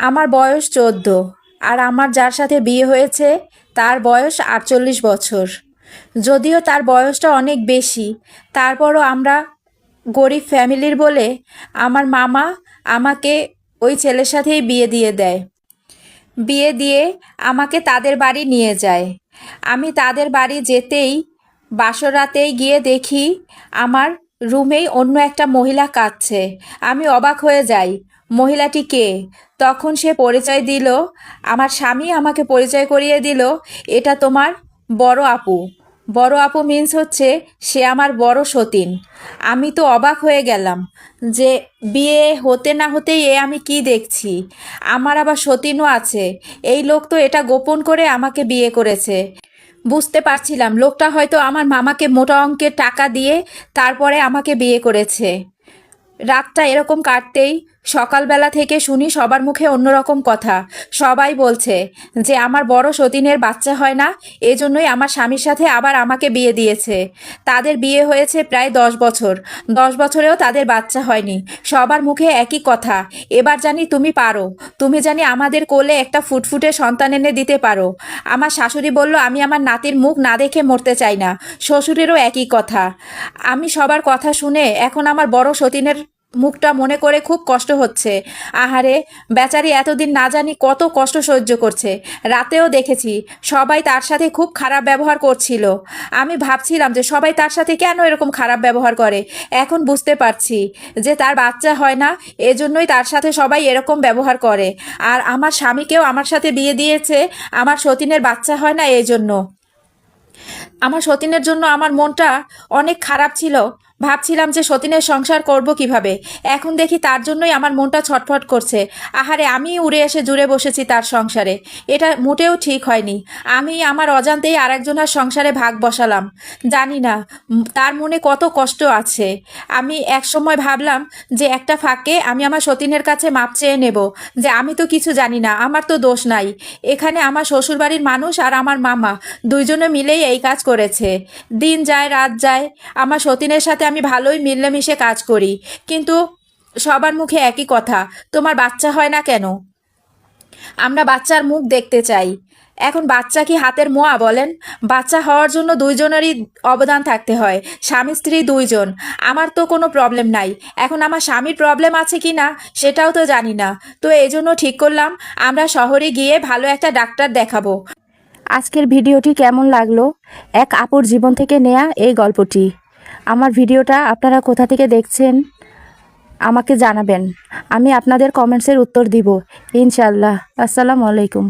আমার বয়স চোদ্দ, আর আমার যার সাথে বিয়ে হয়েছে তার বয়স আটচল্লিশ বছর। যদিও তার বয়সটা অনেক বেশি, তারপরও আমরা গরিব ফ্যামিলির বলে আমার মামা আমাকে ওই ছেলের সাথেই বিয়ে দিয়ে দেয়। বিয়ে দিয়ে আমাকে তাদের বাড়ি নিয়ে যায়। আমি তাদের বাড়ি যেতেই বাসরাতেই গিয়ে দেখি আমার রুমেই অন্য একটা মহিলা কাঁদছে। আমি অবাক হয়ে যাই মহিলাটি কে? তখন সে পরিচয় দিল, আমার স্বামী আমাকে পরিচয় করিয়ে দিল, এটা তোমার বড় আপু। বড় আপু মিন্স হচ্ছে সে আমার বড় সতীন। আমি তো অবাক হয়ে গেলাম যে বিয়ে হতে না হতেই এ আমি কি দেখছি। আমার আবার সতীনও আছে। এই লোক তো এটা গোপন করে আমাকে বিয়ে করেছে। বুঝতে পারছিলাম, লোকটা হয়তো আমার মামাকে মোটা অঙ্কের টাকা দিয়ে তারপরে আমাকে বিয়ে করেছে। রাতটা এরকম কাটতেই সকালবেলা থেকে শুনি সবার মুখে অন্যরকম কথা। সবাই বলছে যে, আমার বড় সতীনের বাচ্চা হয় না, এজন্যই আমার স্বামীর সাথে আবার আমাকে বিয়ে দিয়েছে। তাদের বিয়ে হয়েছে প্রায় দশ বছর। দশ বছরেও তাদের বাচ্চা হয়নি। সবার মুখে একই কথা, এবার জানি তুমি পারো। তুমি জানি আমাদের কোলে একটা ফুটফুটে সন্তান এনে দিতে পারো। আমার শাশুড়ি বলল, আমি আমার নাতির মুখ না দেখে মরতে চাই না। শ্বশুরেরও একই কথা। আমি সবার কথা শুনে এখন আমার বড় সতীনের মুখটা মনে করে খুব কষ্ট হচ্ছে। আহারে, বেচারি এতদিন না জানি কত কষ্ট সহ্য করছে। রাতেও দেখেছি, সবাই তার সাথে খুব খারাপ ব্যবহার করছিল। আমি ভাবছিলাম যে সবাই তার সাথে কেন এরকম খারাপ ব্যবহার করে? এখন বুঝতে পারছি যে তার বাচ্চা হয় না, এজন্যই তার সাথে সবাই এরকম ব্যবহার করে। আর আমার স্বামীকেও আমার সাথে বিয়ে দিয়েছে, আমার সতীনের বাচ্চা হয় না এই জন্য আমার সতীনের জন্য আমার মনটা অনেক খারাপ ছিল। ভাবছিলাম যে সতীনের সংসার করব কীভাবে। এখন দেখি তার জন্যই আমার মনটা ছটফট করছে। আহারে আমি উড়ে এসে জুড়ে বসেছি তার সংসারে। এটা মোটেও ঠিক হয়নি। আমি আমার অজান্তেই আরেকজনের সংসারে ভাগ বসালাম। জানি না তার মনে কত কষ্ট আছে। আমি একসময় ভাবলাম যে একটা ফাঁকে আমি আমার সতীনের কাছে মাপ চেয়ে নেব, যে আমি তো কিছু জানি না, আমার তো দোষ নাই। এখানে আমার শ্বশুরবাড়ির মানুষ আর আমার মামা, দুইজনে মিলেই এই কাজ করেছে। দিন যায়, রাত যায়, আমার সতীনের সাথে আমি ভালোই মিলেমিশে কাজ করি। কিন্তু সবার মুখে একই কথা, তোমার বাচ্চা হয় না কেন? আমরা বাচ্চার মুখ দেখতে চাই। এখন বাচ্চা কি হাতের মোয়া বলেন? বাচ্চা হওয়ার জন্য দুইজনেরই অবদান থাকতে হয়, স্বামী, স্ত্রী দুইজন। আমার তো কোনো প্রবলেম নাই। এখন আমার স্বামীর প্রবলেম আছে কি না, সেটাও তো জানি না। তো এই জন্য ঠিক করলাম, আমরা শহরে গিয়ে ভালো একটা ডাক্তার দেখাবো। আজকের ভিডিওটি কেমন লাগল? এক আপুর জীবন থেকে নেয়া এই গল্পটি। আমার ভিডিওটা আপনারা কোথা থেকে দেখছেন, আমাকে জানাবেন। আমি আপনাদের কমেন্টসের উত্তর দিব। ইনশাল্লাহ আসসালামু আলাইকুম।